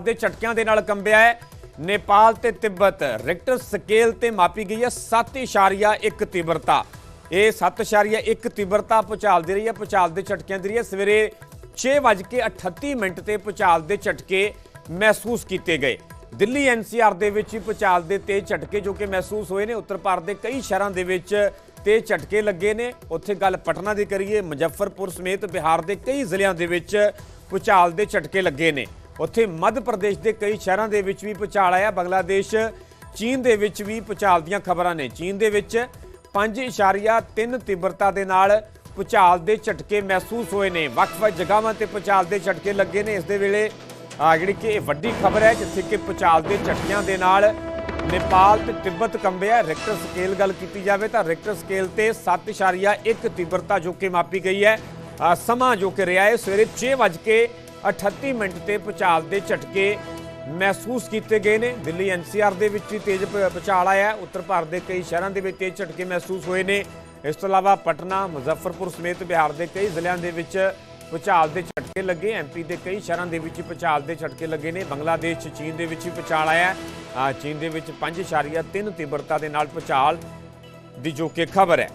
ਦੇ ਝਟਕਿਆਂ ਦੇ ਨਾਲ ਕੰਬਿਆ ਹੈ। ਨੇਪਾਲ ਤੇ ਤਿੱਬਤ ਰਿਕਟਰ ਸਕੇਲ ਤੇ ਮਾਪੀ ਗਈ ਹੈ 7.1 ਤੀਬਰਤਾ। ਇਹ 7.1 ਤੀਬਰਤਾ ਭੂਚਾਲ ਦੇ ਰਹੀ ਹੈ, ਭੂਚਾਲ ਦੇ ਝਟਕਿਆਂ ਦੀ ਰਹੀ ਹੈ। ਸਵੇਰੇ 6:38 ਮਿੰਟ ਤੇ ਭੂਚਾਲ ਦੇ ਝਟਕੇ ਮਹਿਸੂਸ ਕੀਤੇ ਗਏ। ਦਿੱਲੀ ਐਨਸੀਆਰ ਦੇ ਵਿੱਚ ਹੀ ਭੂਚਾਲ ਦੇ ਤੇਜ਼ ਝਟਕੇ ਜੋ ਕਿ ਮਹਿਸੂਸ ਹੋਏ ਨੇ। ਉੱਤਰ ਭਾਰਤ ਦੇ ਕਈ ਸ਼ਹਿਰਾਂ ਦੇ ਵਿੱਚ ਤੇਜ਼ ਝਟਕੇ ਲੱਗੇ ਨੇ। ਉੱਥੇ ਗੱਲ ਪਟਨਾ ਦੀ ਕਰੀਏ, ਮੁਜ਼ੱਫਰਪੁਰ ਸਮੇਤ ਬਿਹਾਰ ਦੇ ਕਈ ਜ਼ਿਲ੍ਹਿਆਂ ਦੇ ਵਿੱਚ ਭੂਚਾਲ ਦੇ ਝਟਕੇ ਲੱਗੇ ਨੇ। ਉੱਥੇ ਮੱਧ ਪ੍ਰਦੇਸ਼ ਦੇ ਕਈ ਸ਼ਹਿਰਾਂ ਦੇ ਵਿੱਚ ਵੀ ਭੂਚਾਲ ਆਇਆ। ਬੰਗਲਾਦੇਸ਼, ਚੀਨ ਦੇ ਵਿੱਚ ਵੀ ਭੂਚਾਲ ਦੀਆਂ ਖਬਰਾਂ ਨੇ। ਚੀਨ ਦੇ ਵਿੱਚ 5.3 ਤੀਬਰਤਾ ਦੇ ਨਾਲ ਭੂਚਾਲ ਦੇ ਝਟਕੇ ਮਹਿਸੂਸ ਹੋਏ ਨੇ। ਵੱਖ-ਵੱਖ ਜਗ੍ਹਾਵਾਂ ਤੇ ਭੂਚਾਲ ਦੇ ਝਟਕੇ ਲੱਗੇ ਨੇ। ਇਸ ਦੇ ਵੇਲੇ ਜਿਹੜੀ ਕਿ ਇਹ ਵੱਡੀ ਖਬਰ ਹੈ, ਜਿੱਥੇ ਕਿ ਭੂਚਾਲ ਦੇ ਝਟਕਿਆਂ ਦੇ ਨਾਲ ਨੇਪਾਲ ਤੇ ਤਿੱਬਤ ਕੰਬਿਆ। ਰਿਕਟਰ ਸਕੇਲ ਗੱਲ ਕੀਤੀ ਜਾਵੇ ਤਾਂ ਰਿਕਟਰ ਸਕੇਲ ਤੇ 7.1 ਤੀਬਰਤਾ ਜੋ ਕਿ ਮਾਪੀ ਗਈ ਹੈ। ਸਮਾਂ ਜੋ ਕਿ ਰਿਹਾ ਹੈ, ਸਵੇਰੇ 6:38 ਮਿੰਟ ਤੇ ਭੂਚਾਲ ਦੇ ਝਟਕੇ ਮਹਿਸੂਸ ਕੀਤੇ ਗਏ ਨੇ। ਦਿੱਲੀ ਐਨਸੀਆਰ ਦੇ ਵਿੱਚ ਵੀ ਤੇਜ਼ ਭ- ਆਇਆ। ਉੱਤਰ ਭਾਰਤ ਦੇ ਕਈ ਸ਼ਹਿਰਾਂ ਦੇ ਵਿੱਚ ਤੇਜ਼ ਝਟਕੇ ਮਹਿਸੂਸ ਹੋਏ ਨੇ। ਇਸ ਤੋਂ ਇਲਾਵਾ ਪਟਨਾ, ਮੁਜ਼ੱਫਰਪੁਰ ਸਮੇਤ ਬਿਹਾਰ ਦੇ ਕਈ ਜ਼ਿਲ੍ਹਿਆਂ ਦੇ ਵਿੱਚ ਭੂਚਾਲ ਦੇ ਝਟਕੇ ਲੱਗੇ। ਐਮਪੀ ਦੇ ਕਈ ਸ਼ਹਿਰਾਂ ਦੇ ਵਿੱਚ ਭੂਚਾਲ ਦੇ ਝਟਕੇ ਲੱਗੇ ਨੇ। ਬੰਗਲਾਦੇਸ਼, ਚੀਨ ਦੇ ਵਿੱਚ ਵੀ ਭੂਚਾਲ ਆਇਆ। ਚੀਨ ਦੇ ਵਿੱਚ 5.3 ਤੀਬਰਤਾ ਦੇ ਨਾਲ ਭੂਚਾਲ ਦੀ ਜੋ ਕਿ ਖਬਰ ਹੈ।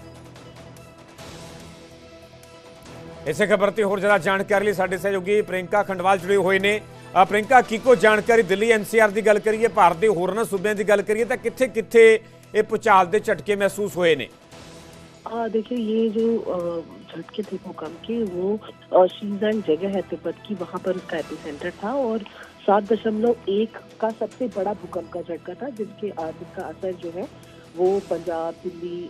ਇਸੇ ਖਬਰ ਤੇ ਹੋਰ ਜ਼ਿਆਦਾ ਜਾਣਕਾਰੀ ਲਈ ਸਾਡੇ ਸਹਿਯੋਗੀ ਪ੍ਰਿੰਕਾ ਖੰਡਵਾਲ ਜੁੜੇ ਹੋਏ ਨੇ ਅ, ਪ੍ਰਿੰਕਾ ਕੀ ਕੋ ਜਾਣਕਾਰੀ ਦਿੱਲੀ ਐਨਸੀਆਰ ਦੀ ਗੱਲ ਕਰੀਏ ਭਾਰਤ ਦੇ ਹੋਰਨਾਂ ਸੂਬਿਆਂ ਦੀ ਗੱਲ ਕਰੀਏ ਤਾਂ ਕਿੱਥੇ ਕਿੱਥੇ ਇਹ ਭੂਚਾਲ ਦੇ ਝਟਕੇ ਮਹਿਸੂਸ ਹੋਏ ਨੇ आ, देखिए ये जो अ, झटके थे भूकंप के वो अ, शीजान जगह है तिब्बत की वहां पर उसका एपिसेंटर था और सात दशमलव एक का सबसे बड़ा भूकंप का झटका था जिसके अ, जिसका असर जो है वो पंजाब, दिल्ली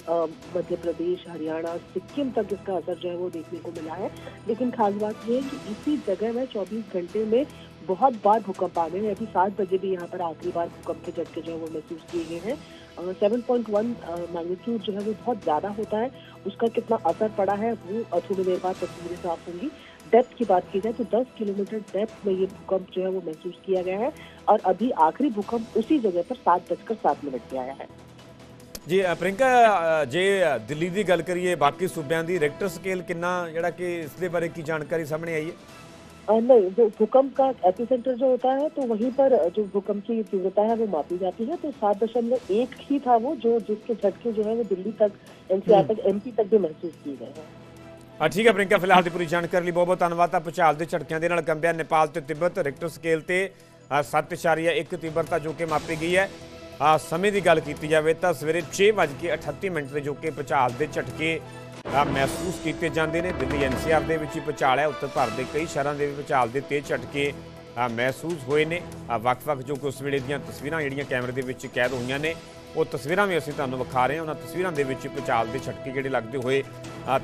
मध्य प्रदेश, हरियाणा, सिक्किम तक इसका असर जो है वो देखने को मिला है। लेकिन खास बात यह है कि इसी जगह में 24 घंटे में बहुत बार भूकंप आ गए हैं। अभी सात बजे भी यहाँ पर आखिरी बार भूकंप के झटके जो है वो महसूस किए गए हैं। सेवन पॉइंट वन मैग्नीट्यूड जो है वो बहुत ज़्यादा होता है। उसका कितना असर पड़ा है वो थोड़ी देर बाद तस्वीरें साफ़ होंगी। डेप्थ की बात की जाए तो 10 किलोमीटर डेप्थ में ये भूकंप जो है वो महसूस किया गया है और अभी आखिरी भूकंप उसी जगह पर सात बजकर सात मिनट पे आया है। ਜੀ ਅ, ਪ੍ਰਿੰਕਾ ਅ, ਜੇ ਅ, ਦਿੱਲੀ ਦੀ ਗੱਲ ਕਰੀਏ ਬਾਕੀ ਸੂਬਿਆਂ ਦੀ ਰੈਕਟਰ ਸਕੇਲ ਕਿੰਨਾ ਜਿਹੜਾ ਕਿ ਇਸ ਦੇ ਬਾਰੇ ਕੀ ਜਾਣਕਾਰੀ ਸਾਹਮਣੇ ਆਈ ਹੈ अ, नहीं जो भूकंप का एपिसेंटर जो होता है तो वहीं पर जो भूकंप की तीव्रता है वो मापी जाती है तो सात दशमलव एक ही था वो जो जिसके झटके जो है वो दिल्ली तक एनसीआर तक एमपी तक भी महसूस किए गए हैं ਆ ਠੀਕ ਹੈ ਪ੍ਰਿੰਕਾ ਫਿਲਹਾਲ ਦੀ ਪੂਰੀ ਜਾਣਕਾਰੀ ਲਈ ਬਹੁਤ ਬਹੁਤ ਧੰਨਵਾਦ ਤਾਂ ਭੂਚਾਲ ਦੇ ਝਟਕਿਆਂ ਦੇ ਨਾਲ ਕੰਬਿਆ ਨੇਪਾਲ ਤੇ ਤਿੱਬਤ ਰਿਕਟਰ ਸਕੇਲ ਤੇ ਅ, 7.1 ਤੀਬਰਤਾ ਜੋ ਕਿ ਮਾਪੀ ਗਈ ਹੈ ਆ ਸਮੇਂ ਦੀ ਗੱਲ ਕੀਤੀ ਜਾਵੇ ਤਾਂ ਸਵੇਰੇ 6:38 ਮਿੰਟ ਤੇ ਜੋ ਕਿ ਭੂਚਾਲ ਦੇ ਝਟਕੇ ਮਹਿਸੂਸ ਕੀਤੇ ਜਾਂਦੇ ਨੇ। ਦਿੱਲੀ ਐਨਸੀਆਰ ਦੇ ਵਿੱਚ ਹੀ ਭੂਚਾਲ ਹੈ। ਉੱਤਰ ਭਾਰਤ ਦੇ ਕਈ ਸ਼ਹਿਰਾਂ ਦੇ ਵੀ ਭੂਚਾਲ ਦੇ ਤੇਜ਼ ਝਟਕੇ ਮਹਿਸੂਸ ਹੋਏ ਨੇ। ਵੱਖ-ਵੱਖ ਜੋ ਕਿ ਉਸ ਵੇਲੇ ਦੀਆਂ ਤਸਵੀਰਾਂ ਜਿਹੜੀਆਂ ਕੈਮਰੇ ਦੇ ਵਿੱਚ ਕੈਦ ਹੋਈਆਂ ਨੇ। ਉਹ ਤਸਵੀਰਾਂ ਵੀ ਅਸੀਂ ਤੁਹਾਨੂੰ ਵਿਖਾ ਰਹੇ ਹਾਂ। ਉਹਨਾਂ ਤਸਵੀਰਾਂ ਦੇ ਵਿੱਚ ਭੂਚਾਲ ਦੇ ਝਟਕੇ ਜਿਹੜੇ ਲੱਗਦੇ ਹੋਏ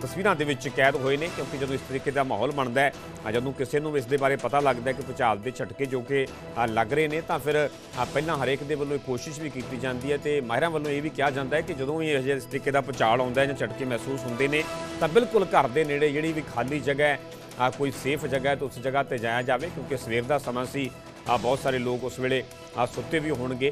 ਤਸਵੀਰਾਂ ਦੇ ਵਿੱਚ ਕੈਦ ਹੋਏ ਨੇ ਕਿਉਂਕਿ ਜਦੋਂ ਇਸ ਤਰੀਕੇ ਦਾ ਮਾਹੌਲ ਬਣਦਾ ਹੈ ਜਦੋਂ ਕਿਸੇ ਨੂੰ ਇਸ ਦੇ ਬਾਰੇ ਪਤਾ ਲੱਗਦਾ ਹੈ ਕਿ ਭੂਚਾਲ ਦੇ ਝਟਕੇ ਜੋ ਕਿ ਲੱਗ ਰਹੇ ਨੇ, ਤਾਂ ਫਿਰ ਪਹਿਲਾਂ ਹਰੇਕ ਦੇ ਵੱਲੋਂ ਕੋਸ਼ਿਸ਼ ਵੀ ਕੀਤੀ ਜਾਂਦੀ ਹੈ ਤੇ ਮਾਹਿਰਾਂ ਵੱਲੋਂ ਇਹ ਵੀ ਕਿਹਾ ਜਾਂਦਾ ਹੈ ਕਿ ਜਦੋਂ ਵੀ ਇਹ ਇਸ ਤਰੀਕੇ ਦਾ ਭੂਚਾਲ ਆਉਂਦਾ ਹੈ ਜਾਂ ਝਟਕੇ ਮਹਿਸੂਸ ਹੁੰਦੇ ਨੇ, ਤਾਂ ਬਿਲਕੁਲ ਘਰ ਦੇ ਨੇੜੇ ਜਿਹੜੀ ਵੀ ਖਾਲੀ ਜਗ੍ਹਾ ਹੈ ਆ ਕੋਈ ਸੇਫ ਜਗ੍ਹਾ ਹੈ ਤਾਂ ਉਸ ਜਗ੍ਹਾ ਤੇ ਜਾਇਆ ਜਾਵੇ ਕਿਉਂਕਿ ਸਵੇਰ ਦਾ ਸਮਾਂ ਸੀ ਆ ਬਹੁਤ ਸਾਰੇ ਲੋਕ ਉਸ ਵੇਲੇ ਸੁੱਤੇ ਵੀ ਹੋਣਗੇ।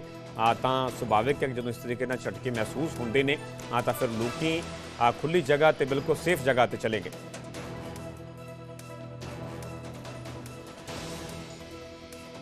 ਤਾਂ ਸੁਭਾਵਿਕ ਹੈ ਕਿ ਜਦੋਂ ਇਸ ਤਰੀਕੇ ਨਾਲ ਝਟਕੇ ਮਹਿਸੂਸ ਹੁੰਦੇ ਨੇ, ਆ ਤਾਂ ਫਿਰ ਲੋਕੀ ਆ ਖੁੱਲੀ ਜਗ੍ਹਾ ਤੇ ਬਿਲਕੁਲ ਸੇਫ ਜਗ੍ਹਾ ਤੇ ਚਲੇ ਗਏ।